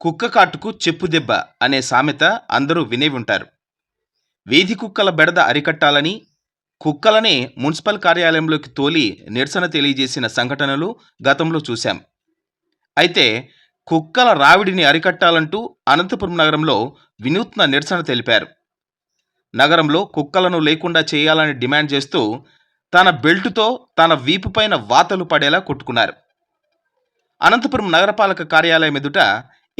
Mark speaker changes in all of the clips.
Speaker 1: కుక్క కాటుకు చెప్పు దెబ్బ అనే సామెత అందరూ వినే ఉంటారు. వీధి కుక్కల బెడద అరికట్టాలని కుక్కలనే మున్సిపల్ కార్యాలయంలోకి తోలి నిరసన తెలియజేసిన సంఘటనలు గతంలో చూశాం. అయితే కుక్కల రావిడిని అరికట్టాలంటూ అనంతపురం నగరంలో వినూత్న నిరసన తెలిపారు. నగరంలో కుక్కలను లేకుండా చేయాలని డిమాండ్ చేస్తూ తన బెల్టుతో తన వీపుపైన వాతలు పడేలా కొట్టుకున్నారు. అనంతపురం నగరపాలక కార్యాలయం ఎదుట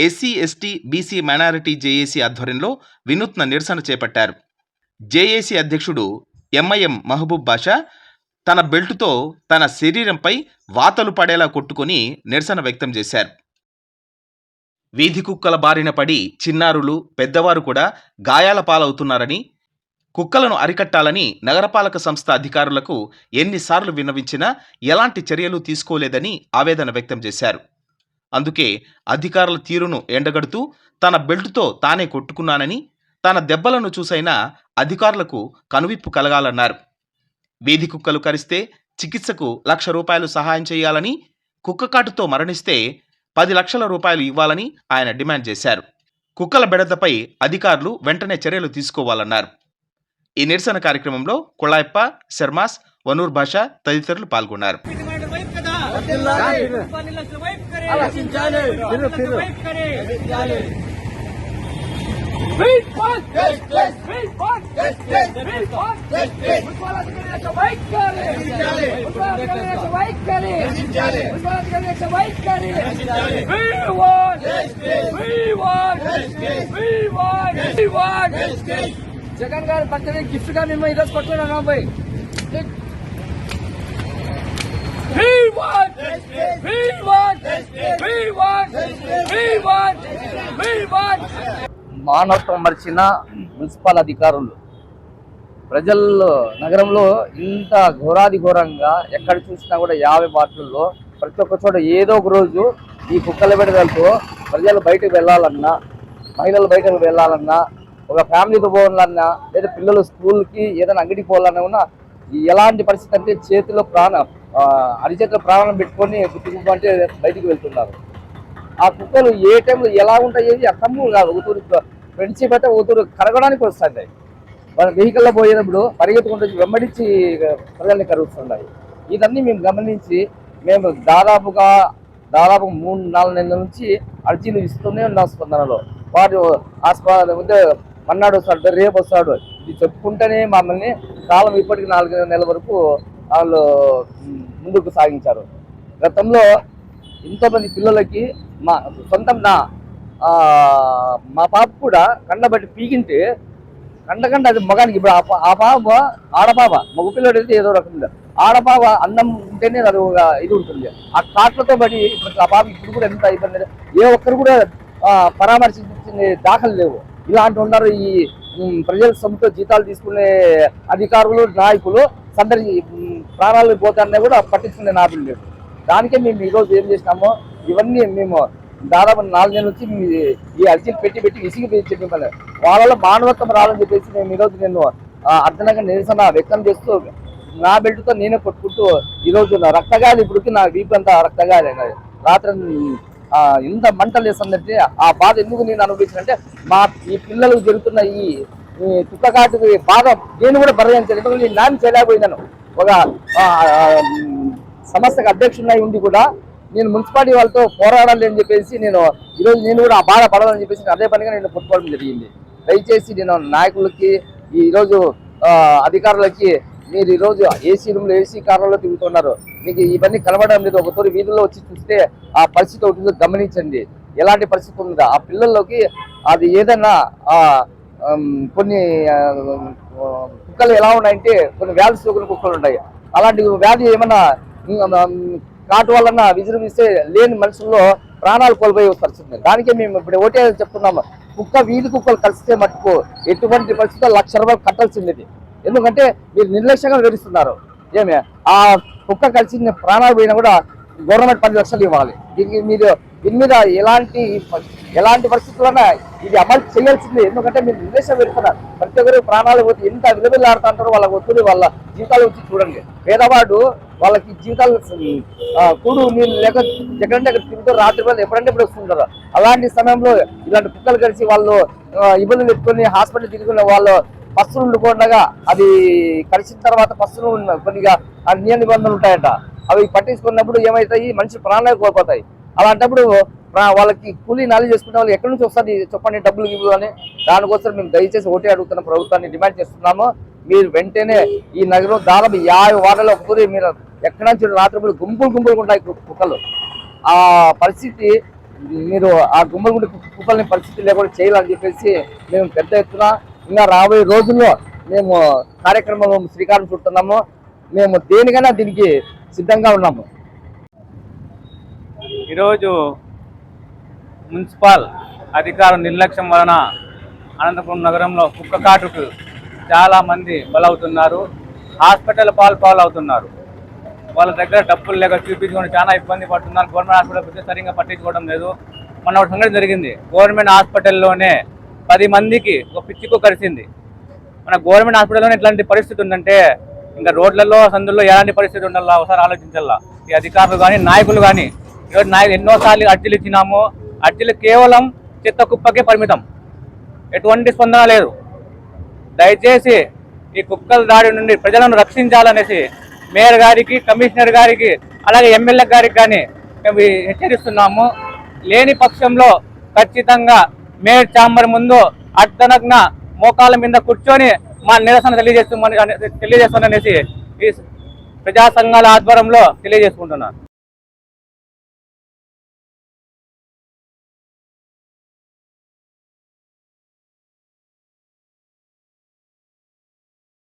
Speaker 1: SC ST BC minority JAC ఆధ్వర్యంలో వినూత్న నిరసన చేపట్టారు. జేఏసీ అధ్యక్షుడు ఎంఐఎం మహబూబ్ బాషా తన బెల్టుతో తన శరీరంపై వాతలు పడేలా కొట్టుకొని నిరసన వ్యక్తం చేశారు. వీధి కుక్కల బారిన పడి చిన్నారులు పెద్దవారు కూడా గాయాల పాలవుతున్నారని కుక్కలను అరికట్టాలని నగరపాలక సంస్థ అధికారులకు ఎన్నిసార్లు విన్నవించినా ఎలాంటి చర్యలు తీసుకోలేదని ఆవేదన వ్యక్తం చేశారు. అందుకే అధికారుల తీరును ఎండగడుతూ తన బెల్టుతో తానే కొట్టుకున్నానని తన దెబ్బలను చూసైనా అధికారులకు కనువిప్పు కలగాలన్నారు. వీధి కుక్కలు కరిస్తే చికిత్సకు లక్ష రూపాయలు సహాయం చేయాలని కుక్కకాటుతో మరణిస్తే పది లక్షల రూపాయలు ఇవ్వాలని ఆయన డిమాండ్ చేశారు. కుక్కల బెడదపై అధికారులు వెంటనే చర్యలు తీసుకోవాలన్నారు. ఈ నిరసన కార్యక్రమంలో కుళాయప్ప శర్మాస్ వనూర్ భాష తదితరులు పాల్గొన్నారు.
Speaker 2: రక్షించాలి
Speaker 3: జగన్ గారి పక్కనే గిఫ్ట్గా మేము ఈరోజు పట్టుకున్నాం అబ్బాయి
Speaker 4: మానవత్వం మరిచిన మున్సిపల్ అధికారులు. ప్రజల్లో నగరంలో ఇంత ఘోరాది ఘోరంగా ఎక్కడ చూసినా కూడా యాభై వార్డుల్లో ప్రతి ఒక్క చోట ఏదో ఒక రోజు ఈ కుక్కల బిడ్డలతో ప్రజలు బయటకు వెళ్ళాలన్నా మహిళలు బయటకు వెళ్ళాలన్నా ఒక ఫ్యామిలీతో పోవాలన్నా లేదా పిల్లలు స్కూల్కి ఏదైనా అంగడికి పోవాలన్నా ఉన్నా ఎలాంటి పరిస్థితి అంటే చేతిలో ప్రాణం అరిచేతిలో ప్రాణం పెట్టుకొని గుర్తుకుంటూ అంటే బయటికి వెళ్తున్నారు. ఆ కుక్కలు ఏ టైంలో ఎలా ఉంటాయి అసంభవం కాదు. ఒకతూరు ఫ్రెండ్షిప్ అయితే ఒకతూరు కరగడానికి వస్తాయి వాళ్ళ వెహికల్లో పోయేటప్పుడు పరిగెత్తుకుంటూ వెంబడించి ప్రజల్ని కరుగుతున్నాయి ఇదన్నీ మేము గమనించి మేము దాదాపుగా దాదాపు మూడు నాలుగు నెలల నుంచి అర్జీలు ఇస్తూనే ఉన్నాం స్పందనలో. వారు ఆ స్ప మన్నాడు వస్తాడు రేపు వస్తాడు. ఇది చెప్పుకుంటేనే మమ్మల్ని కాలం ఇప్పటికి నాలుగు నెలల వరకు వాళ్ళు ముందుకు సాగించారు. గతంలో ఇంతమంది పిల్లలకి మా సొంతం నా మా పాప కూడా కండబట్టి పీకింటే కండకండ అది మగానికి. ఇప్పుడు ఆ పాప ఆడపాప మగ పిల్లడు అయితే ఏదో రకంగా. ఆడపాప అన్నం ఉంటేనే అది ఒక ఇది ఉంటుంది. ఆ కాట్లతో బడి ఇప్పుడు ఆ పాప ఇప్పుడు కూడా ఎంత ఇబ్బంది లేదు. ఏ ఒక్కరు కూడా పరామర్శించే దాఖలు లేవు. ఇలాంటి ఉన్నారు ఈ ప్రజల సొమ్ముతో జీతాలు తీసుకునే అధికారులు నాయకులు సందరి ప్రాణాలు పోతారనే కూడా పట్టించుకునే నాదులు లేదు దానికే మేము ఈరోజు ఏం చేసినామో ఇవన్నీ మేము దాదాపు నాలుగు నెలల నుంచి ఈ అర్జీలు పెట్టి పెట్టి విసిగి పెట్టి మిమ్మల్ని వాళ్ళలో మానవత్వం రావాలని చెప్పేసి మేము ఈరోజు నేను ఆ, నిరసన వ్యక్తం చేస్తూ నా బెల్ట్తో నేనే కొట్టుకుంటూ ఈరోజు నా రక్తగాలి ఇప్పటికి నా వీపు అంతా రక్తగాలి రాత్రి ఆ, ఎంత మంటలు వేస్తుందంటే ఆ బాధ ఎందుకు నేను అనుభవించానంటే మా ఈ పిల్లలకు జరుగుతున్న ఈ తుక్కకాటు బాధ నేను కూడా భరించలేదు నేను నాన్న చేయలేకపోయినాను. ఒక సంస్థకు అధ్యక్షుడినై ఉండి కూడా నేను మున్సిపాలిటీ వాళ్ళతో పోరాడాలి అని చెప్పేసి నేను ఈరోజు నేను కూడా ఆ బాధ పడాలని చెప్పేసి అదే పనిగా నేను పుట్టుకోవడం జరిగింది. దయచేసి నేను నాయకులకి ఈరోజు అధికారులకి మీరు ఈరోజు ఏసీ రూమ్లో ఏసీ కార్లలో తిరుగుతున్నారు. మీకు ఇవన్నీ కనబడడం లేదు. ఒక తోటి వీధుల్లో వచ్చి చూస్తే ఆ పరిస్థితి ఉంటుందో గమనించండి. ఎలాంటి పరిస్థితి ఉందా ఆ పిల్లల్లోకి అది ఏదైనా కొన్ని కుక్కలు ఎలా ఉన్నాయంటే కొన్ని వ్యాధి సోకిన కుక్కలు ఉంటాయి. అలాంటి వ్యాధి ఏమన్నా కాటు వలన విజృంభిస్తే లేని మనుషుల్లో ప్రాణాలు కోల్పోయే పరిస్థితుంది దానికే మేము ఇప్పుడు ఒకటే చెప్తున్నాము కుక్క వీధి కుక్కలు కలిస్తే మట్టుకు ఎటువంటి పరిస్థితుల్లో లక్ష రూపాయలు కట్టాల్సింది ఎందుకంటే మీరు నిర్లక్ష్యంగా వివరిస్తున్నారు ఏమే? ఆ కుక్క కలిసి ప్రాణాలు పోయినా కూడా గవర్నమెంట్ పది లక్షలు ఇవ్వాలి. దీనికి మీరు దీని మీద ఎలాంటి ఎలాంటి పరిస్థితుల్లో ఇది అమలు చేయాల్సిందే. ఎందుకంటే మీరు నిర్దేశం పెడుతున్నారు ప్రతి ఒక్కరు ప్రాణాలు పోతే ఎంత విలువలాడుతుంటారో వాళ్ళ ఒత్తిడి వాళ్ళ జీవితాలు వచ్చి చూడండి. పేదవాడు వాళ్ళకి జీవితాలు కూడు నీళ్ళు లేక ఎక్కడంటే అక్కడ తింటూ రాత్రి వేళ ఎప్పుడంటే ఇప్పుడు వస్తుంటారు అలాంటి సమయంలో ఇలాంటి కుక్కలు కలిసి వాళ్ళు ఇబ్బందులు పెట్టుకొని హాస్పిటల్ తిరుగుకునే వాళ్ళు పస్సులు ఉండిపోండగా అది కలిసిన తర్వాత పస్సులు ఉన్న- కొద్దిగా ఆ నియమ నిబంధనలు ఉంటాయట. అవి పట్టించుకున్నప్పుడు ఏమవుతాయి? మనిషి ప్రాణాలు కోల్పోతాయి. అలాంటప్పుడు వాళ్ళకి కూలీ నాలి చేసుకునే వాళ్ళు ఎక్కడి నుంచి వస్తుంది చెప్పండి డబ్బులు ఇవ్వు అని. దానికోసం మేము దయచేసి ఓటే అడుగుతున్న ప్రభుత్వాన్ని డిమాండ్ చేస్తున్నాము. మీరు వెంటనే ఈ నగరం దాదాపు యాభై వారాల ఒకరి మీరు ఎక్కడి నుంచి రాత్రిపూట గుంపులు గుంపులు ఉంటాయి కుక్కలు. ఆ పరిస్థితి మీరు ఆ గుమ్మలు గుండి కుక్కల్ని పరిస్థితి లేకుండా చేయాలని చెప్పేసి మేము పెద్ద ఎత్తున ఇంకా రాబోయే రోజుల్లో మేము కార్యక్రమంలో శ్రీకారం చుడుతున్నాము. మేము దేనికైనా దీనికి సిద్ధంగా ఉన్నాము.
Speaker 5: ఈరోజు మున్సిపల్ అధికార నిర్లక్ష్యం వలన అనంతపురం నగరంలో కుక్క కాటుకు చాలామంది బలవుతున్నారు. హాస్పిటల్ పాలు పాలవుతున్నారు వాళ్ళ దగ్గర డబ్బులు లేక చూపించుకొని చాలా ఇబ్బంది పడుతున్నారు. గవర్నమెంట్ హాస్పిటల్ పోతే సరిగ్గా పట్టించుకోవడం లేదు. మొన్న ఒక సంగతి జరిగింది. గవర్నమెంట్ హాస్పిటల్లోనే పది మందికి ఒక పిచ్చికు కలిసింది కరిచింది మన గవర్నమెంట్ హాస్పిటల్లోనే ఇట్లాంటి పరిస్థితి ఉందంటే ఇంకా రోడ్లలో సందుల్లో ఎలాంటి పరిస్థితి ఉండాలా? ఒకసారి ఆలోచించాలా? ఈ అధికారులు కానీ నాయకులు కానీ ఈరోజు నాయకులు ఎన్నోసార్లు అర్జీలు ఇచ్చినాము. అర్జీలు కేవలం చెత్త కుప్పకే పరిమితం. ఎటువంటి స్పందన లేదు. దయచేసి ఈ కుక్కల దాడి నుండి ప్రజలను రక్షించాలనేసి మేయర్ గారికి కమిషనర్ గారికి అలాగే ఎమ్మెల్యే గారికి కానీ మేము హెచ్చరిస్తున్నాము. లేని పక్షంలో ఖచ్చితంగా మేయర్ ఛాంబర్ ముందు అర్ధనగ్న మోకాల మీద కూర్చొని మా నిరసన తెలియజేస్తామని తెలియజేస్తాననేసి ఈ ప్రజా సంఘాల ఆధ్వర్యంలో తెలియజేసుకుంటున్నాను.